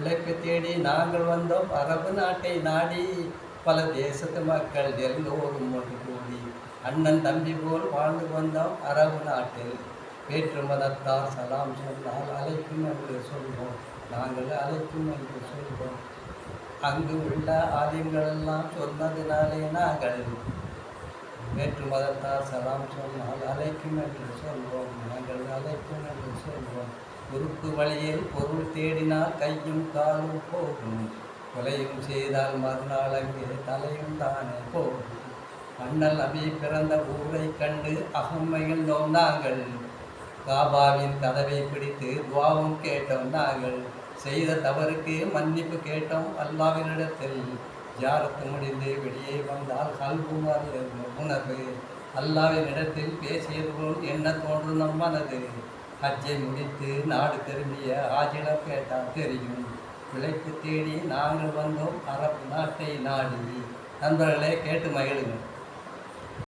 பிழைப்பு தேடி நாங்கள் வந்தோம். அரபு நாட்டை நாடி பல தேசத்து மக்கள் எல்லோரும் ஒன்று கூடி அண்ணன் தம்பி போல் வாழ்ந்து வந்தோம். அரபு நாட்டில் வேற்று மதத்தார் சலாம் சொன்னால் அழைக்கும் என்று சொல்வோம். நாங்கள் அழைக்கும் என்று சொல்வோம். அங்கு உள்ள ஆலயங்களெல்லாம் சொன்னதினாலே நாங்கள் வேற்று மதத்தார் சலாம் சொன்னால் அழைக்கும் என்று சொல்வோம். நாங்கள் அழைக்கும் என்று சொல்வோம். குறுக்கு வழியில் பொருள் தேடினால் கையும் காலும் போகும். கொலையும் செய்தால் மறுநாள் அங்கே தலையும் தானே போகும். அண்ணல் அபி பிறந்த ஊரை கண்டு அகமையில் நோந்தாங்கள் காபாவின் கதவை பிடித்து துவாவும் கேட்டோம் நாங்கள். செய்த தவறுக்கு மன்னிப்பு கேட்டோம் அல்லாவினிடத்தில். ஜாரத்து முடிந்து வெளியே வந்தால் கல்குமார் உணர்வு. அல்லாவினிடத்தில் பேசியது போல் என்ன தோன்றும் நம் மனது? ஹஜ்ஜை முடித்து நாடு திரும்பிய ஆஜிடம் கேட்டால் தெரியும். பிழைப்பு தேடி நாங்கள் வந்தோம் அரபு நாட்டை நாடி. நண்பர்களே கேட்டு மகிழுங்கள்.